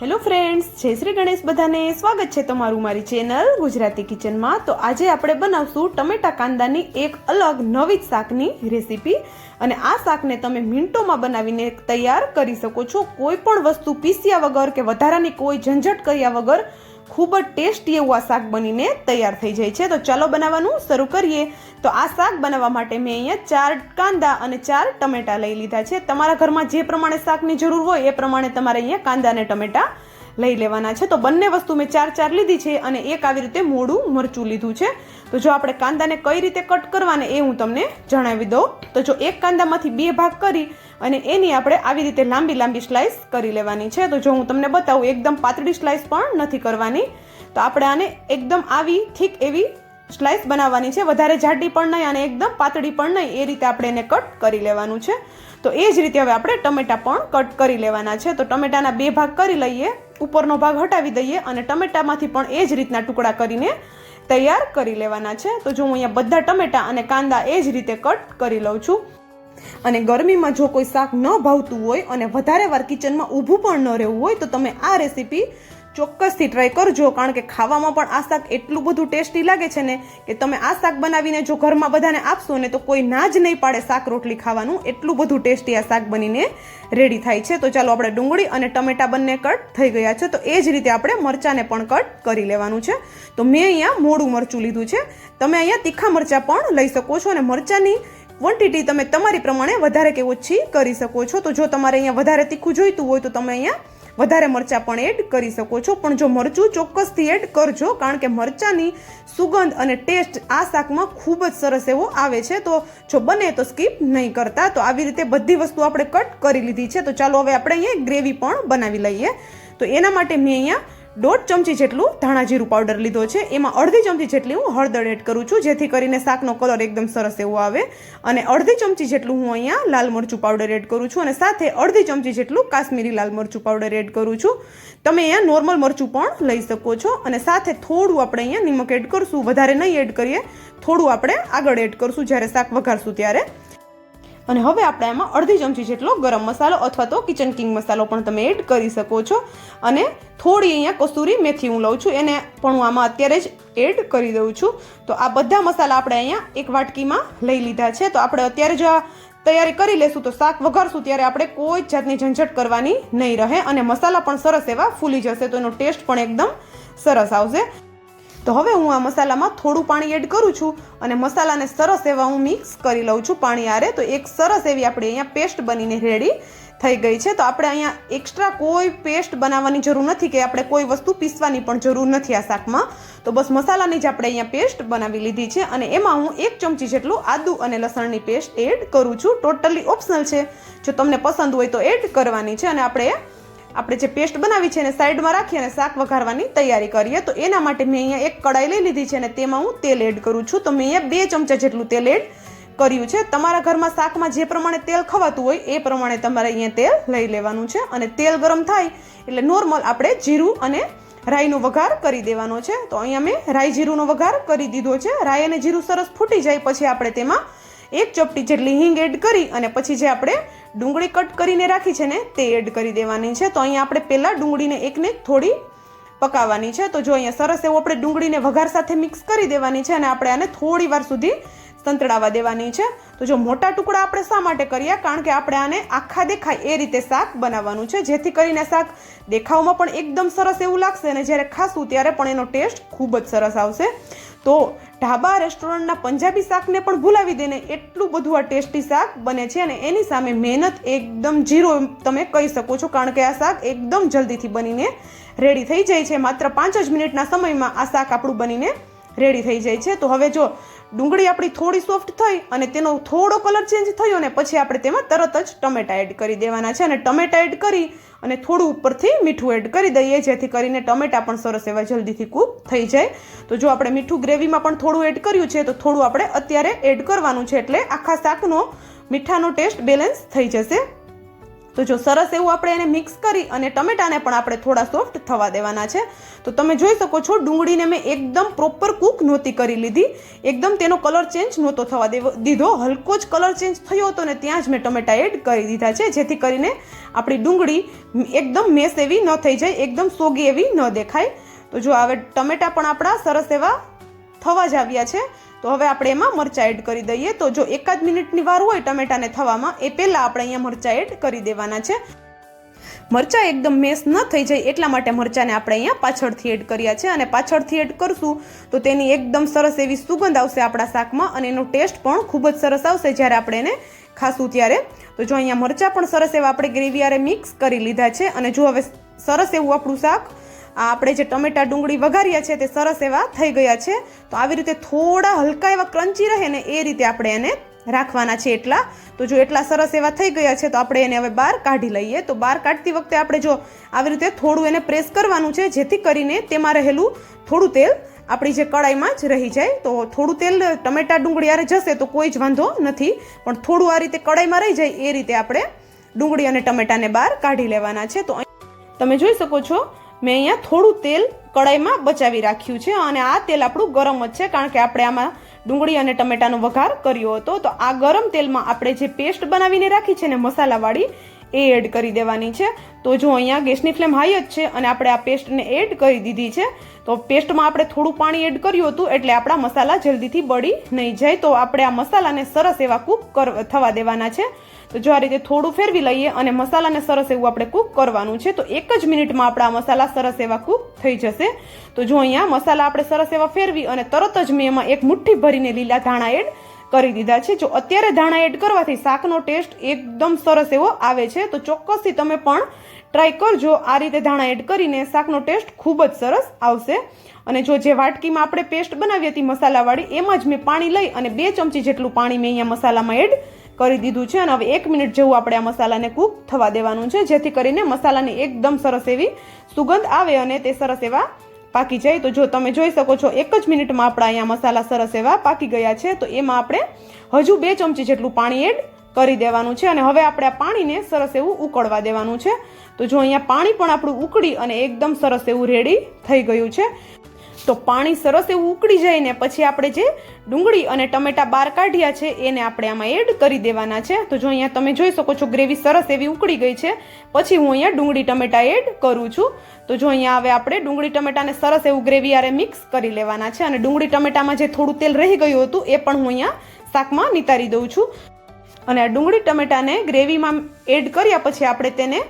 Hello friends, જય શ્રી ગણેશ બધાને. સ્વાગત છે તમારું મારી ચેનલ ગુજરાતી કિચનમાં. તો આજે આપણે બનાવશું ટમેટા કાંદાની એક અલગ નવી જ શાકની રેસીપી. અને આ શાકને તમે મિનિટોમાં બનાવીને તૈયાર કરી શકો છો. કોઈ પણ વસ્તુ પીસ્યા વગર કે વધારાની કોઈ ઝંઝટ કર્યા વગર ખૂબ જ ટેસ્ટી એવું આ શાક બનીને તૈયાર થઈ જાય છે. તો ચાલો બનાવવાનું શરૂ કરીએ. તો આ શાક બનાવવા માટે મેં અહીંયા ચાર કાંદા અને ચાર ટમેટા લઈ લીધા છે. તમારા ઘરમાં જે પ્રમાણે શાકની જરૂર હોય એ પ્રમાણે તમારે અહીંયા કાંદા અને ટમેટા લઈ લેવાના છે. તો બંને વસ્તુ મેં ચાર ચાર લીધી છે અને એક આવી રીતે મોડું મરચું લીધું છે. તો જો આપણે કાંદાને કઈ રીતે કટ કરવાને એ હું તમને જણાવી દઉં. તો જો એક કાંદામાંથી બે ભાગ કરી અને એની આપણે આવી રીતે લાંબી લાંબી સ્લાઇસ કરી લેવાની છે. તો જો હું તમને બતાવું, એકદમ પાતળી સ્લાઇસ પણ નથી કરવાની. તો આપણે આને એકદમ આવી ઠીક એવી સ્લાઇસ બનાવવાની છે. વધારે જાડી પણ નહીં અને એકદમ પાતળી પણ નહીં. એ રીતે આપણે એને કટ કરી લેવાનું છે. તો એ જ રીતે હવે આપણે ટમેટા પણ કટ કરી લેવાના છે. તો ટમેટાના બે ભાગ કરી લઈએ. ઉપરનો ભાગ હટાવી દઈએ અને ટમેટામાંથી પણ એ જ રીતના ટુકડા કરીને તૈયાર કરી લેવાના છે. તો જો હું અહીંયા બધા ટમેટા અને કાંદા એ જ રીતે કટ કરી લઉં છું. અને ગરમીમાં જો કોઈ શાક ન ભાવતું હોય અને વધારે વાર કિચનમાં ઊભું પણ ન રહેવું હોય, તો તમે આ રેસીપી ચોક્કસથી ટ્રાય કરજો. કારણ કે ખાવામાં પણ આ શાક એટલું બધું ટેસ્ટી લાગે છે ને કે તમે આ શાક બનાવીને જો ઘરમાં બધાને આપશો ને તો કોઈ ના જ નહીં પાડે શાક રોટલી ખાવાનું. એટલું બધું ટેસ્ટી આ શાક બનીને રેડી થાય છે. તો ચાલો આપણે ડુંગળી અને ટમેટા બંને કટ થઈ ગયા છે. તો એ જ રીતે આપણે મરચાંને પણ કટ કરી લેવાનું છે. તો મેં અહીંયા મોડું મરચું લીધું છે. તમે અહીંયા તીખા મરચાં પણ લઈ શકો છો અને મરચાંની ક્વોન્ટિટી તમે તમારી પ્રમાણે વધારે કે ઓછી કરી શકો છો. તો જો તમારે અહીંયા વધારે તીખું જોઈતું હોય તો તમે અહીંયા વધારે મરચાં પણ એડ કરી શકો છો. પણ જો મરચું ચોક્કસથી એડ કરજો, કારણ કે મરચાંની સુગંધ અને ટેસ્ટ આ શાકમાં ખૂબ જ સરસ એવો આવે છે. તો જો બને તો સ્કીપ નહીં કરતા. તો આવી રીતે બધી વસ્તુ આપણે કટ કરી લીધી છે. તો ચાલો હવે આપણે અહીંયા ગ્રેવી પણ બનાવી લઈએ. તો એના માટે મેં અહીંયા દોઢ ચમચી જેટલું ધાણા જીરું પાવડર લીધો છે. એમાં અડધી ચમચી જેટલી હું હળદર એડ કરું છું, જેથી કરીને શાકનો કલર એકદમ સરસ એવો આવે. અને અડધી ચમચી જેટલું હું અહીંયા લાલ મરચું પાવડર એડ કરું છું અને સાથે અડધી ચમચી જેટલું કાશ્મીરી લાલ મરચું પાવડર એડ કરું છું. તમે અહીંયા નોર્મલ મરચું પણ લઈ શકો છો અને સાથે થોડું આપણે અહીંયા નિમક એડ કરશું. વધારે નહીં એડ કરીએ, થોડું આપણે આગળ એડ કરશું જ્યારે શાક વઘારશું ત્યારે. અને હવે આપણે એમાં અડધી ચમચી જેટલો ગરમ મસાલો અથવા તો કિચન કિંગ મસાલો પણ તમે એડ કરી શકો છો. અને થોડી અહીંયા કસૂરી મેથી હું લઉં છું, એને પણ હું આમાં અત્યારે જ એડ કરી દઉં છું. તો આ બધા મસાલા આપણે અહીંયા એક વાટકીમાં લઈ લીધા છે. તો આપણે અત્યારે જો આ તૈયારી કરી લેશું, તો શાક વઘારશું ત્યારે આપણે કોઈ જ જાતની ઝંઝટ કરવાની નહીં રહે અને મસાલા પણ સરસ એવા ફૂલી જશે, તો એનો ટેસ્ટ પણ એકદમ સરસ આવશે. તો હવે હું આ મસાલામાં થોડું પાણી એડ કરું છું અને મસાલાને સરસ એવા હું મિક્સ કરી લઉં છું પાણી આરે. તો એક સરસ એવી આપણે અહીંયા પેસ્ટ બનીને રેડી થઈ ગઈ છે. તો આપણે અહીંયા એક્સ્ટ્રા કોઈ પેસ્ટ બનાવવાની જરૂર નથી કે આપણે કોઈ વસ્તુ પીસવાની પણ જરૂર નથી આ શાકમાં. તો બસ મસાલાની જ આપણે અહીંયા પેસ્ટ બનાવી લીધી છે અને એમાં હું એક ચમચી જેટલું આદુ અને લસણની પેસ્ટ એડ કરું છું. ટોટલી ઓપ્શનલ છે. જો તમને પસંદ હોય તો એડ કરવાની છે અને આપણે આપણે જે પેસ્ટ બનાવી છે એને સાઈડમાં રાખી અને શાક વઘારવાની તૈયારી કરીએ. તો એના માટે મેં અહીંયા એક કડાઈ લઈ લીધી છે અને તેમાં હું તેલ એડ કરું છું. તો મેં અહીંયા બે ચમચા જેટલું તેલ એડ કર્યું છે. તમારા ઘરમાં શાકમાં જે પ્રમાણે તેલ ખવાતું હોય એ પ્રમાણે તમારે અહીંયા તેલ લઈ લેવાનું છે અને તેલ ગરમ થાય એટલે નોર્મલ આપણે જીરું અને રાઈનો વઘાર કરી દેવાનો છે. તો અહીંયા મેં રાઈ જીરુંનો વઘાર કરી દીધો છે. રાઈ અને જીરું સરસ ફૂટી જાય પછી આપણે તેમાં એક ચપટી જેટલી હિંગ એડ કરી અને પછી જે આપણે ડુંગળી કટ કરીને રાખી છે ને, તે એડ કરી દેવાની છે. તો અહીંયા આપણે પહેલાં ડુંગળીને એકને થોડી પકાવવાની છે. તો જો અહીંયા સરસ એવું આપણે ડુંગળીને વઘાર સાથે મિક્સ કરી દેવાની છે અને આપણે આને થોડી વાર સુધી સંતળાવા દેવાની છે. તો જો મોટા ટુકડા આપણે શા માટે કરીએ કારણ કે આપણે આને આખા દેખાય એ રીતે શાક બનાવવાનું છે. જેથી કરીને શાક દેખાવમાં પણ એકદમ સરસ એવું લાગશે અને જ્યારે ખાશું ત્યારે પણ એનો ટેસ્ટ ખૂબ જ સરસ આવશે. તો ઢાબા રેસ્ટોરન્ટના પંજાબી શાકને પણ ભૂલાવી દેને એટલું બધું આ ટેસ્ટી શાક બને છે અને એની સામે મહેનત એકદમ ઝીરો તમે કહી શકો છો, કારણ કે આ શાક એકદમ જલ્દીથી બનીને રેડી થઈ જાય છે. માત્ર પાંચ જ મિનિટના સમયમાં આ શાક આપણું બનીને રેડી થઈ જાય છે. તો હવે જો ડુંગળી આપણી થોડી સોફ્ટ થઈ અને તેનો થોડો કલર ચેન્જ થયો ને પછી આપણે તેમાં તરત જ ટમેટા એડ કરી દેવાના છે. અને ટમેટા એડ કરી અને થોડું ઉપરથી મીઠું એડ કરી દઈએ, જેથી કરીને ટમેટા પણ સરસ એવા જલ્દીથી કૂક થઈ જાય. તો જો આપણે મીઠું ગ્રેવીમાં પણ થોડું એડ કર્યું છે, તો થોડું આપણે અત્યારે એડ કરવાનું છે. એટલે આખા શાકનો મીઠાનો ટેસ્ટ બેલેન્સ થઈ જશે. તો જો સરસ એવું આપણે એને મિક્સ કરી અને ટમેટાને પણ આપણે થોડા સોફ્ટ થવા દેવાના છે. તો તમે જોઈ શકો છો, ડુંગળીને મેં એકદમ પ્રોપર કૂક નહોતી કરી લીધી. એકદમ તેનો કલર ચેન્જ નહોતો થવા દીધો. હલકો જ કલર ચેન્જ થયો હતો ને ત્યાં જ મેં ટમેટા એડ કરી દીધા છે, જેથી કરીને આપણી ડુંગળી એકદમ મેસ એવી ન થઈ જાય, એકદમ સોગી એવી ન દેખાય. તો જો હવે ટમેટા પણ આપણા સરસ એવા થવા જ આવ્યા છે. તો હવે આપણે એમાં મરચાં એડ કરી દઈએ. તો જો એકાદ મિનિટની વાર હોય ટમેટાને થવામાં, એ પહેલાં આપણે અહીંયા મરચાં એડ કરી દેવાના છે. મરચાં એકદમ મેસ ન થઈ જાય એટલા માટે મરચાંને આપણે અહીંયા પાછળથી એડ કર્યા છે. અને પાછળથી એડ કરશું તો તેની એકદમ સરસ એવી સુગંધ આવશે આપણા શાકમાં અને એનો ટેસ્ટ પણ ખૂબ જ સરસ આવશે જ્યારે આપણે એને ખાશું ત્યારે. તો જો અહીંયા મરચાં પણ સરસ એવા આપણે ગ્રેવી આરે મિક્સ કરી લીધા છે અને જો હવે સરસ એવું આપણું શાક આ આપણે જે ટમેટા ડુંગળી વઘાર્યા છે તે સરસ એવા થઈ ગયા છે. તો આવી રીતે થોડા હલકા એવા ક્રંચી રહે ને એ રીતે આપણે એને રાખવાના છે એટલા. તો જો એટલા સરસ એવા થઈ ગયા છે તો આપણે એને હવે બહાર કાઢી લઈએ. તો બહાર કાઢતી વખતે આપણે જો આવી રીતે થોડું એને પ્રેસ કરવાનું છે, જેથી કરીને તેમાં રહેલું થોડું તેલ આપણી જે કડાઈમાં જ રહી જાય. તો થોડું તેલ ટમેટા ડુંગળી આરે જશે તો કોઈ જ વાંધો નથી. પણ થોડું આ રીતે કડાઈમાં રહી જાય એ રીતે આપણે ડુંગળી અને ટમેટાને બહાર કાઢી લેવાના છે. તો તમે જોઈ શકો છો મેં અહીંયા થોડું તેલ કડાઈમાં બચાવી રાખ્યું છે અને આ તેલ આપણું ગરમ જ છે કારણ કે આપણે આમાં ડુંગળી અને ટમેટાનો વઘાર કર્યો હતો. તો આ ગરમ તેલમાં આપણે જે પેસ્ટ બનાવીને રાખી છે ને મસાલાવાળી એ એડ કરી દેવાની છે. તો જો અહીંયા ગેસની ફ્લેમ હાઈ જ છે અને આપણે આ પેસ્ટને એડ કરી દીધી છે, તો પેસ્ટમાં આપણે થોડું પાણી એડ કર્યું હતું એટલે આપણા મસાલા જલ્દીથી બળી નહીં જાય. તો આપણે આ મસાલાને સરસ એવા કૂક થવા દેવાના છે. તો જો આ રીતે થોડું ફેરવી લઈએ અને મસાલાને સરસ એવું આપણે કૂક કરવાનું છે, તો એક જ મિનિટમાં આપણા મસાલા સરસ એવા કૂક થઈ જશે. તો જો અહીંયા મસાલા આપણે સરસ એવા ફેરવી અને તરત જ મેં એમાં એક મુઠ્ઠી ભરીને લીલા ધાણા એડ કરી દીધા છે. જો અત્યારે ધાણા એડ કરવાથી શાકનો ટેસ્ટ એકદમ સરસ એવો આવે છે, તો ચોક્કસથી તમે પણ ટ્રાય કરજો. આ રીતે ધાણા એડ કરીને શાકનો ટેસ્ટ ખૂબ જ સરસ આવશે. અને જો જે વાટકીમાં આપણે પેસ્ટ બનાવી હતી મસાલાવાળી, એમાં જ મેં પાણી લઈ અને બે ચમચી જેટલું પાણી મેં અહીંયા મસાલામાં એડ કરી દીધું છે. અને હવે એક મિનિટ જેવું આપણે આ મસાલાને કૂક થવા દેવાનું છે, જેથી કરીને મસાલાની એકદમ સરસ એવી સુગંધ આવે અને તે સરસ એવા પાકી જાય તો જો તમે જોઈ શકો છો, એક જ મિનિટમાં આપણા અહીંયા મસાલા સરસ એવા પાકી ગયા છે. તો એમાં આપણે હજુ બે ચમચી જેટલું પાણી એડ કરી દેવાનું છે અને હવે આપણે આ પાણીને સરસ એવું ઉકળવા દેવાનું છે. તો જો અહીંયા પાણી પણ આપણું ઉકળી અને એકદમ સરસ એવું રેડી થઈ ગયું છે. તો પાણી સરસ એવું ઉકળી જાય ને પછી આપણે જે ડુંગળી અને ટમેટા બહાર કાઢ્યા છે, એને આપણે આમાં એડ કરી દેવાના છે. તો જો અહીંયા તમે જોઈ શકો છો ગ્રેવી સરસ એવી ઉકળી ગઈ છે. પછી હું અહીંયા ડુંગળી ટમેટા એડ કરું છું. તો જો અહીંયા હવે આપણે ડુંગળી ટમેટાને સરસ એવું ગ્રેવી આરે મિક્સ કરી લેવાના છે અને ડુંગળી ટમેટામાં જે થોડું તેલ રહી ગયું હતું, એ પણ હું અહીંયા શાકમાં નિતારી દઉં છું. અને આ ડુંગળી ટમેટાને ગ્રેવીમાં એડ કર્યા પછી આપણે તેને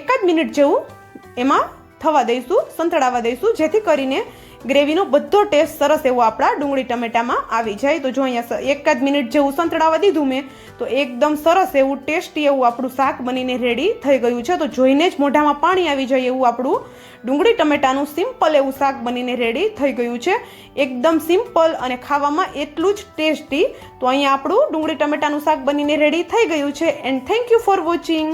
એકાદ મિનિટ જેવું એમાં થવા દઈશું, સંતળાવા દઈશું, જેથી કરીને ગ્રેવીનો બધો ટેસ્ટ સરસ એવો આપણા ડુંગળી ટમેટામાં આવી જાય. તો જો અહીંયા એકાદ મિનિટ જેવું સંતળાવા દીધું મેં, તો એકદમ સરસ એવું ટેસ્ટી એવું આપણું શાક બનીને રેડી થઈ ગયું છે. તો જોઈને જ મોઢામાં પાણી આવી જાય એવું આપણું ડુંગળી ટમેટાનું સિમ્પલ એવું શાક બનીને રેડી થઈ ગયું છે. એકદમ સિમ્પલ અને ખાવામાં એટલું જ ટેસ્ટી. તો અહીંયા આપણું ડુંગળી ટમેટાનું શાક બનીને રેડી થઈ ગયું છે. And thank you for watching